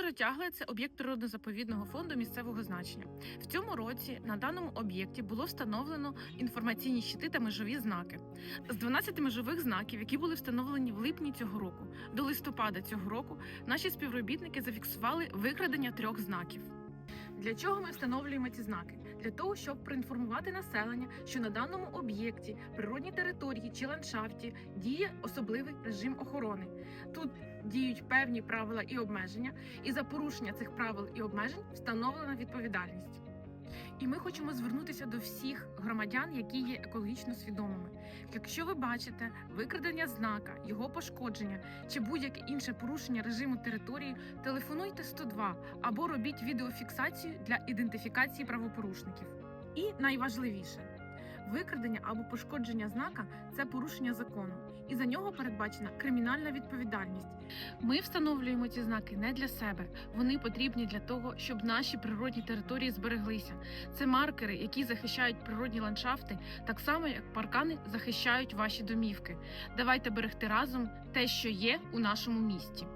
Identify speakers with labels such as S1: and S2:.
S1: Озеро Тягле це об'єкт природно-заповідного фонду місцевого значення. В цьому році на даному об'єкті було встановлено інформаційні щити та межові знаки. З 12 межових знаків, які були встановлені в липні цього року, до листопада цього року, наші співробітники зафіксували викрадення трьох знаків. Для чого ми встановлюємо ці знаки? Для того, щоб проінформувати населення, що на даному об'єкті, природній території чи ландшафті діє особливий режим охорони. Тут діють певні правила і обмеження, і за порушення цих правил і обмежень встановлена відповідальність. І ми хочемо звернутися до всіх громадян, які є екологічно свідомими. Якщо ви бачите викрадення знака, його пошкодження чи будь-яке інше порушення режиму території, телефонуйте 102 або робіть відеофіксацію для ідентифікації правопорушників. І найважливіше. Викрадення або пошкодження знака це порушення закону, і за нього передбачена кримінальна відповідальність. Ми встановлюємо ці знаки не для себе. Вони потрібні для того, щоб наші природні території збереглися. Це маркери, які захищають природні ландшафти, так само як паркани захищають ваші домівки. Давайте берегти разом те, що є у нашому місті.